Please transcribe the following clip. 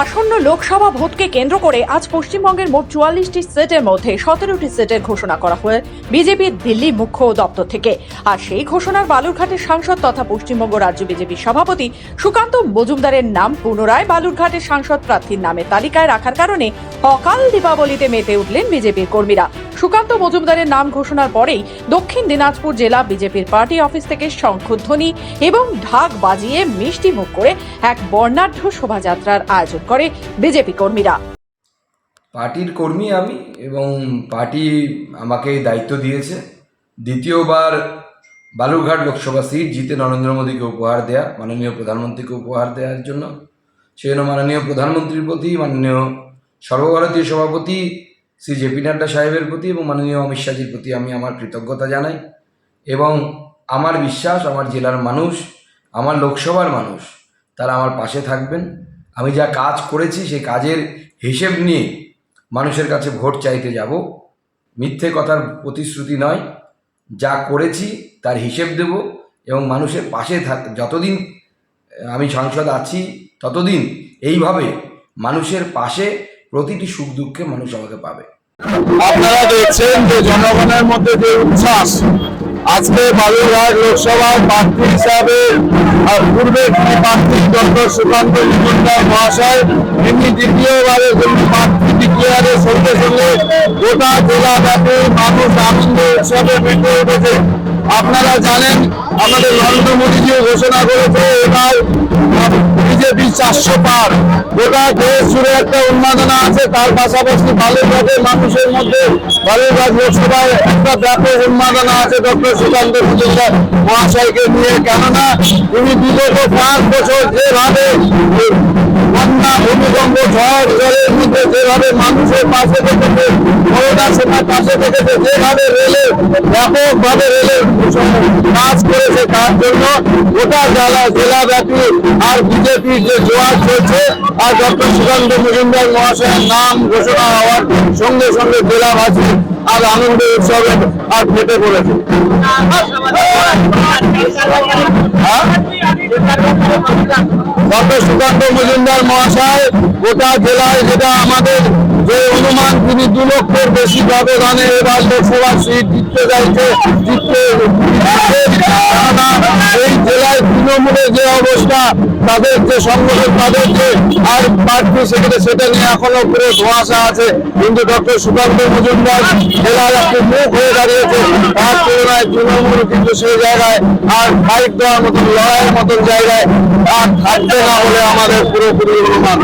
আসন্ন লোকসভা ভোটকে কেন্দ্র করে আজ পশ্চিমবঙ্গের মোট চুয়াল্লিশটি সেটের মধ্যে সতেরোটি সেটের ঘোষণা করা হয় বিজেপির দিল্লি মুখ্য দপ্তর থেকে। আর সেই ঘোষণার বালুরঘাটের সাংসদ তথা পশ্চিমবঙ্গ রাজ্য বিজেপির সভাপতি সুকান্ত মজুমদারের নাম পুনরায় বালুরঘাটের সাংসদ প্রার্থীর নামে তালিকায় রাখার কারণে অকাল দীপাবলিতে মেতে উঠলেন বিজেপির কর্মীরা। সুকান্ত মজুমদারের নাম ঘোষণার পরেই দক্ষিণ দিনাজপুর জেলা বিজেপির পার্টি অফিস থেকে শঙ্খধ্বনি এবং ঢাক বাজিয়ে মিষ্টি মুখ করে এক বর্ণাঢ্য শোভাযাত্রার আয়োজন করে বিজেপি কর্মীরা। পার্টির কর্মী আমি এবং পার্টি আমাকে দায়িত্ব দিয়েছে। দ্বিতীয়বার বালুরঘাট লোকসভা সিট জিতে নরেন্দ্র মোদীকে উপহার দেয়া, মাননীয় প্রধানমন্ত্রীকে উপহার দেওয়ার জন্য। সেই জন্য মাননীয় প্রধানমন্ত্রীর প্রতি, মাননীয় সর্বভারতীয় সভাপতি শ্রী জেপি নাড্ডা সাহেবের প্রতি এবং মাননীয় অমিত শাহজির প্রতি আমি আমার কৃতজ্ঞতা জানাই এবং আমার বিশ্বাস, আমার জেলার মানুষ, আমার লোকসভার মানুষ, তারা আমার পাশে থাকবেন। আমি যা কাজ করেছি সেই কাজের হিসেব নিয়ে মানুষের কাছে ভোট চাইতে যাব। মিথ্যে কথার প্রতিশ্রুতি নয়। যা করেছি তার হিসেব দেব এবং মানুষের পাশে থাক, যতদিন আমি সাংসদ আছি, ততদিন এইভাবে মানুষের পাশে প্রতিটি সুখ দুঃখে মানুষ আমাকে পাবে। আপনারা দেখছেন যে জনগণের মধ্যে যে উচ্ছ্বাস, আজকে বালুরঘাট লোকসভার প্রার্থী হিসাবে পূর্বে তিনি প্রার্থী, ডক্টর সুকান্ত মজুমদার মহাশয় এমনি দ্বিতীয়বারে প্রার্থী ডিক্লেয়ারের সঙ্গে সঙ্গে গোটা জেলা ব্যাপী মানুষ আনন্দ উৎসবে মেতে উঠেছে আপনারা জানেন, আমাদের নরেন্দ্র মোদীজিও ঘোষণা করেছে, এবার বিজেপি চারশো পার গোটা দেশ জুড়ে একটা উন্মাদনা আছে, তার পাশাপাশি বালুরঘাটের মানুষের মধ্যে বালুরঘাট লোকসভায় একটা ব্যাপক উন্মাদনা আছে ডক্টর সুকান্ত মজুমদার মহাশয়কে নিয়ে। কেননা, তিনি বিগত পাঁচ বছর যেভাবে বন্যা, ভূমিকম্প, ঝড়, জলের মধ্যে যেভাবে মানুষের পাশে থেকেছে করোনা পাশে থেকেছে যেভাবে রেলের ব্যাপকভাবে রেলের কাজ করেছে তার জন্য গোটা জেলা জেলাব্যাপী আর বিজেপির যে জোয়ার চলছে আর ডক্টর সুকান্ত মজুমদার মহাশয়ের নাম ঘোষণা হওয়ার সঙ্গে সঙ্গে জেলাবাসী আর আনন্দ উৎসবে আর ফেটে পড়েছে হ্যাঁ? ডক্টর সুকান্ত মজুমদার মহাশয়, গোটা জেলায় যেটা আমাদের যে অনুমান, তিনি দু লক্ষের বেশি ব্যবধানে এবার লোকসভা সিট জিততে যাচ্ছে, জিততে যে অবস্থা, তাদের যে সংগঠন, তাদের যে আর পার্টি সেখানে সেটা নিয়ে এখনও পুরো ধোঁয়াশা আছে। কিন্তু ডক্টর সুকান্ত মজুমদার জেলার একটি মুখ হয়ে দাঁড়িয়েছে। তার তুলনায় তৃণমূল কিন্তু সেই জায়গায় আর ফাইট দেওয়ার মতন, লড়াইয়ের মতন জায়গায় আর থাকবে না হলে আমাদের পুরোপুরি অনুমান।